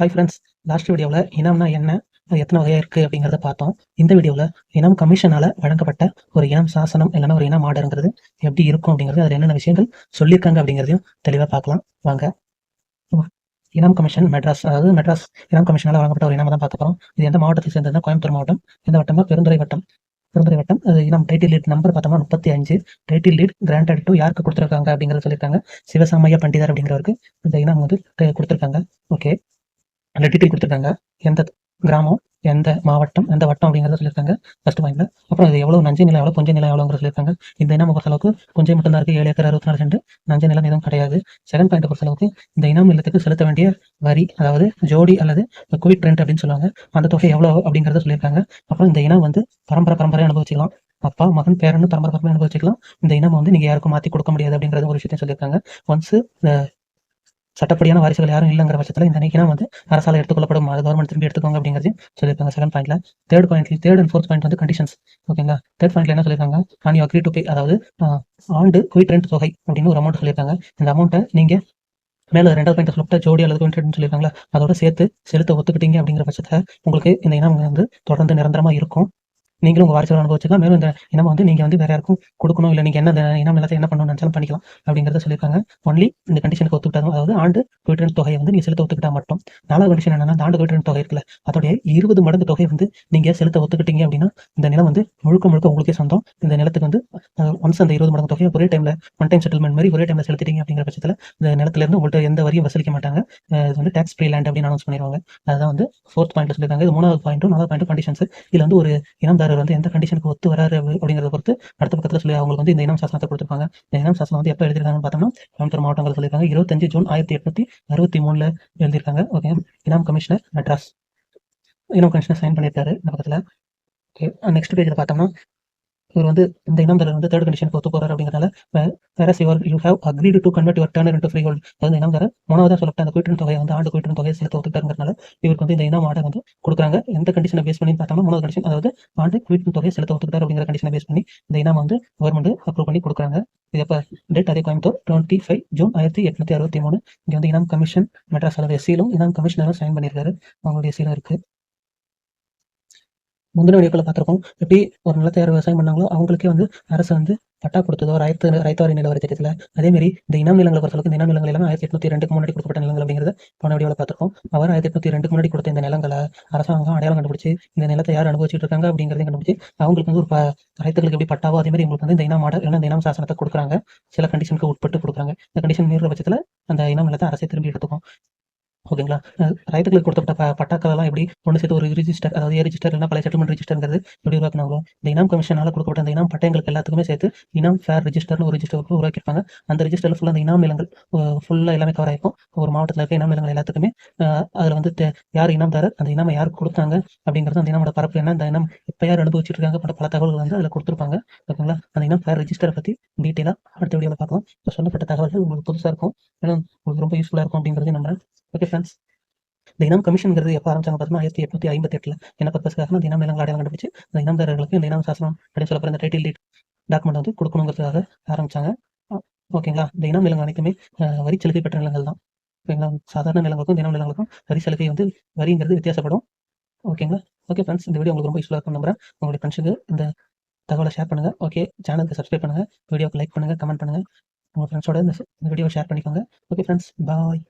Hi friends last வீடியோவில் இனம்னா என்ன? எத்தனை வகையாக இருக்குது அப்படிங்கிறத பார்த்தோம். இந்த வீடியோவில் இனம் கமிஷனால் வழங்கப்பட்ட ஒரு இனம் சாசனம் இல்லைன்னா ஒரு இனம் ஆர்டருங்கிறது எப்படி இருக்கும் அப்படிங்கிறது அதில் என்னென்ன விஷயங்கள் சொல்லியிருக்காங்க அப்படிங்கிறதையும் தெளிவாக பார்க்கலாம். வாங்க. இனம் கமிஷன் மெட்ராஸ் அதாவது மெட்ராஸ் இனம் கமிஷனால் வழங்கப்பட்ட ஒரு இனம் தான் பார்க்க போகிறோம் இது எந்த மாவட்டத்தை சேர்ந்ததுன்னா கோயம்புத்தூர் மாவட்டம். எந்த வட்டமாக பெருந்துறை வட்டம். பெருந்துறை வட்டம் அது இனம் டைட்டில் லீட் நம்பர் பார்த்தோம்னா முப்பத்தி அஞ்சு. டைட்டில் லீட் கிராண்டட் டு யாருக்கு கொடுத்துருக்காங்க அப்படிங்கிறத சொல்லியிருக்காங்க. சிவசாமையா பண்டிதர் அப்படிங்கிறவருக்கு இந்த இனம் வந்து கொடுத்துருக்காங்க. ஓகே அந்த டீட்டெயில் கொடுத்துருக்காங்க. எந்த கிராமம் எந்த மாவட்டம் எந்த வட்டம் அப்படிங்கிறத சொல்லியிருக்காங்க. ஃபஸ்ட் பாயிண்ட்ல அப்புறம் அது எவ்வளோ நஞ்சை நிலம் எவ்வளோ புஞ்சை நிலம் எவ்வளோங்கிற சொல்லியிருக்காங்க. இந்த இனம் பொறுத்த அளவுக்கு மட்டும்தான் மட்டும் தான் ஏழு ஏக்கர் அறுபத்தி நாலு சென்ட் நஞ்சை நிலம் எதுவும் கிடையாது. செகண்ட் பாயிண்ட் பொறுத்த அளவுக்கு இந்த இனம் நிலத்துக்கு செலுத்த வேண்டிய வரி அதாவது ஜோடி அல்லது குவிட் ரெண்ட் அப்படின்னு சொல்லுவாங்க. அந்த தொகை எவ்வளோ அப்படிங்கிறத சொல்லியிருக்காங்க. அப்புறம் இந்த இனம் வந்து பரம்பரை பரம்பரை அனுபவிச்சிக்கலாம். அப்பா மகன் பேரன்னு பரம்பரை பரம்பரை அனுபவிச்சிக்கலாம். இந்த இனம் வந்து நீங்கள் யாருக்கும் மாற்றி கொடுக்க முடியாது அப்படிங்கிறது ஒரு விஷயத்தையும் சொல்லியிருக்காங்க. ஒன்ஸ் சட்டப்படியான வாரிசுகள் யாரும் இல்லைங்கிற பட்சத்தில் இந்த நினைக்கினா வந்து அரசால் எடுத்துக்கொள்ளப்படும். அது கவர்மெண்ட் திரும்பி எடுத்துக்கோங்க அப்படிங்கிறது சொல்லியிருக்காங்க. செகண்ட் பாயிண்ட்ல தேர்ட் பாயிண்ட்ல தேர்ட் அண்ட் ஃபோர்த் பாயிண்ட் வந்து கண்டிஷன்ஸ் ஓகேங்களா தேர்ட் பாயிண்ட்ல என்ன சொல்லியிருக்காங்க? And you agree to pay அதாவது ஆண்டு குயிட் ரெண்ட் தொகை அப்படின்னு ஒரு அமௌண்ட் சொல்லியிருக்காங்க. இந்த அமௌண்ட்டை நீங்க மேலே ரெண்டாவது பாயிண்ட் சொல்லிட்டு ஜோடி அல்லது குயிட் சொல்லியிருக்காங்களா? அதோட சேர்த்து செலுத்த ஒத்துக்கிட்டீங்க அப்படிங்கிற பட்சத்தில் உங்களுக்கு இந்த இனம் வந்து தொடர்ந்து நிரந்தரமாக இருக்கும். நீங்களும் உங்க வாரிசுகள் அனுபவிச்சுக்கலாம் மேலும் இந்த இனம் வந்து நீங்க வந்து வேற யாருக்கும் கொடுக்கணும் இல்லை நீங்க என்ன இனம் நிலத்தை என்ன பண்ணணும்னு நினைச்சாலும் பண்ணிக்கலாம் அப்படிங்கிறத சொல்லியிருக்காங்க. ஒன்லி இந்த கண்டிஷனுக்கு ஒத்துக்கிட்டாங்க. அதாவது ஆண்டு குயிட்ரன் தொகையை வந்து நீங்க செலுத்த ஒத்துக்கிட்டா மட்டும். நாலாவது கண்டிஷன் என்னன்னா ஆண்டு குயிட்ரன் தொகை இருக்குல்ல அதோடைய இருபது மடங்கு தொகை வந்து நீங்க செலுத்த ஒத்துக்கிட்டீங்க அப்படின்னா இந்த நிலம் வந்து முழுக்க முழுக்க உங்களுக்கே சொந்தம். இந்த நிலத்துக்கு வந்து ஒன்ஸ் அந்த இருபது மடங்கு தொகையை ஒரே டைம்ல ஒன் டைம் செட்டில்மெண்ட் மாதிரி ஒரே டைம்ல செலுத்திட்டீங்க அப்படிங்கிற பட்சத்தில் இந்த நிலத்துல இருந்து உங்கள்கிட்ட எந்த வரியும் வசூலிக்க மாட்டாங்க. இது வந்து டேக்ஸ் ஃப்ரீ லேண்ட் அப்படின்னு அனௌன்ஸ் பண்ணிடுவாங்க. அதுதான் வந்து ஃபோர்த் பாயிண்ட் சொல்லியிருக்காங்க. இது மூணாவது பாயிண்ட்டும் நாலாவது பாயிண்ட் கண்டிஷன்ஸ் இதுல வந்து ஒரு இனம்தாரர் வந்து எந்த கண்டிஷனுக்கு ஒத்து வராரு அப்படிங்கிறத பொறுத்து அடுத்த பக்கத்துல சொல்லி அவங்களுக்கு வந்து இந்த இனம் சாசனத்தை கொடுத்துருப்பாங்க. இந்த இனம் சாசனம் வந்து எப்போ எழுதியிருக்காங்கன்னு பார்த்தோம்னா கோயம்புத்தூர் மாவட்டங்கள் சொல்லியிருக்காங்க. இருபத்தஞ்சு ஜூன் ஆயிரத்தி எட்நூத்தி அறுபத்தி மூணுல எழுதியிருக்காங்க. ஓகே. இனாம் கமிஷனர் மெட்ராஸ் இனம் கமிஷனர் சைன் பண்ணியிருக்காரு. இந்த பக்கத்தில். ஓகே. நெக்ஸ்ட் பேஜில் பார்த்தோம்னா இவர் வந்து இந்த இனம்தாரர் வந்து தேர்ட் கண்டிஷனுக்கு ஒத்து போறாரு அப்படிங்கிறனால வேற your you have agreed to convert your tenure into freehold அதாவது இனம்தாரர் மூணாவதா சொல்லப்பட்ட அந்த குயிட்டன் தொகையை வந்து ஆண்டு குயிட்டன் தொகையை சேர்த்து ஒத்துக்கிட்டாங்கிறனால இவருக்கு வந்து இந்த இனம் ஆடை வந்து கொடுக்குறாங்க. எந்த கண்டிஷனை பேஸ் பண்ணி பார்த்தோம்னா மூணாவது கண்டிஷன் அதாவது ஆண்டு குயிட்டன் தொகையை செலுத்த ஒத்துக்கிட்டார் அப்படிங்கிற கண்டிஷனை பேஸ் பண்ணி இந்த இனம் வந்து கவர்மெண்ட் அப்ரூவ் பண்ணி கொடுக்குறாங்க. இது எப்போ டேட் அதே கோயம்புத்தூர் டுவெண்ட்டி ஃபைவ் ஜூன் ஆயிரத்தி எட்நூத்தி அறுபத்தி மூணு. இங்கே வந்து இனம் கமிஷன் மெட்ராஸ் அளவு எஸ்சியிலும் இனம் கமிஷனரும் சைன் பண்ணியிருக்காரு அவங்களுடைய சீலும் இருக்கு. முந்தின வீடியோக்களை பார்த்துருக்கோம். எப்படி ஒரு நிலத்தையார் விவசாயம் பண்ணாங்களோ அவங்களுக்கே வந்து அரசு வந்து பட்டா கொடுத்ததோ ரைத்து ரைத்தவாரி நிலவரி திட்டத்தில். அதே மாதிரி இந்த இனம் நிலங்களை பொறுத்தளவுக்கு இந்த இனம் நிலங்கள் எல்லாமே ஆயிரத்தி எட்நூத்தி ரெண்டுக்கு முன்னாடி கொடுக்கப்பட்ட நிலங்கள் அப்படிங்கிறத போன வீடியோவில் பார்த்திருக்கோம். அவர் ஆயிரத்தி எட்நூத்தி ரெண்டுக்கு முன்னாடி கொடுத்த இந்த நிலங்களை அரசாங்கம் அடையாளம் கண்டுபிடிச்சு இந்த நிலத்தை யார் அனுபவிச்சுட்டு இருக்காங்க அப்படிங்கிறதையும் கண்டுபிடிச்சு அவங்களுக்கு வந்து ஒரு ப- ரைத்துகளுக்கு எப்படி பட்டாவோ அதே மாதிரி உங்களுக்கு வந்து இந்த இனம் மாடல் இல்லைன்னா இந்த இனம் சாசனத்தை கொடுக்குறாங்க. சில கண்டிஷனுக்கு உட்பட்டு கொடுக்குறாங்க. இந்த கண்டிஷன் மீறுற பட்சத்தில் அந்த இனம் நிலத்தை அரசே திரும்பி எடுத்துக்கும். ஓகேங்களா? அஹ் ரைத்துகளுக்கு கொடுத்த பட்டாக்கள் எல்லாம் எப்படி ஒன்று சேர்த்து ஒரு ரிஜிஸ்டர் அதாவது ஏ ரிஜிஸ்டர் இல்லைனா பழைய செட்டில்மெண்ட் ரிஜிஸ்டர்ங்கிறது எப்படி உருவாக்குனாங்களோ இந்த இனம் கமிஷனால் கொடுக்கப்பட்ட அந்த இனம் பட்டயங்களுக்கு எல்லாத்துக்குமே சேர்த்து இனம் ஃபேர் ரிஜிஸ்டர்னு ஒரு ரிஜிஸ்டர் உருவாக்கியிருப்பாங்க. அந்த ரிஜிஸ்டரில் ஃபுல்லாக அந்த இனாம் நிலங்கள் ஃபுல்லாக எல்லாமே கவர் ஆகிருக்கும். ஒரு மாவட்டத்தில் இருக்க இனாம் நிலங்கள் எல்லாத்துக்குமே அதில் வந்து யார் யார் இனாம்தாரர் அந்த இனாமை யார் கொடுத்தாங்க அப்படிங்கிறது அந்த இனமோட பரப்பு என்ன? அந்த இனம் இப்போ யார் அனுபவிச்சிருக்காங்க இருக்காங்க பல தகவல்கள் வந்து அதில் கொடுத்துருப்பாங்க. ஓகேங்களா? அந்த இனம் ஃபேர் ரிஜிஸ்டரை பற்றி டீட்டெயிலாக அடுத்த வீடியோவில் பார்க்கலாம். இப்போ சொல்லப்பட்ட தகவல்கள் உங்களுக்கு புதுசாக இருக்கும். ஏன்னா உங்களுக்கு ரொம்ப யூஸ்ஃபுல்லாக இருக்கும் அப்படிங்கிறது நம்புறேன். ஓகே ஃப்ரெண்ட்ஸ் இந்த இனம் கமிஷன்ங்கிறது எப்போ ஆரம்பிச்சாங்க பார்த்தீங்கன்னா ஆயிரத்தி எட்நூத்தி ஐம்பத்தி எட்டில் என்ன பர்பஸ்க்காக இந்த இனம் நிலங்கள் அடையாளம் கண்டுபிடிச்சு இந்த இனம்தாரர்களுக்கு இந்த இனம் சாசனம் அப்படின்னு சொல்லப்படுற இந்த டைட்டில் டாக்குமெண்ட் வந்து கொடுக்கணுங்கிறதுக்காக ஆரம்பிச்சாங்க. ஓகேங்களா இந்த இனம் நிலங்கள் அனைத்துமே வரி சலுகை பெற்ற நிலங்கள் தான். ஓகேங்களா சாதாரண நிலங்களுக்கும் தினம் நிலங்களுக்கும் வரி சலுகை வந்து வரிங்கிறது வித்தியாசப்படும். ஓகேங்களா ஓகே ஃப்ரெண்ட்ஸ் இந்த வீடியோ உங்களுக்கு ரொம்ப யூஸ்ஃபுல்லாக இருக்கும் நம்புறேன். உங்களுடைய ஃப்ரெண்ட்ஸுக்கு இந்த தகவலை ஷேர் பண்ணுங்க. ஓகே சேனலுக்கு சப்ஸ்கிரைப் பண்ணுங்க. வீடியோக்கு லைக் பண்ணுங்க கமெண்ட் பண்ணுங்க. உங்க ஃப்ரெண்ட்ஸோட இந்த வீடியோ ஷேர் பண்ணிக்கோங்க. Okay friends bye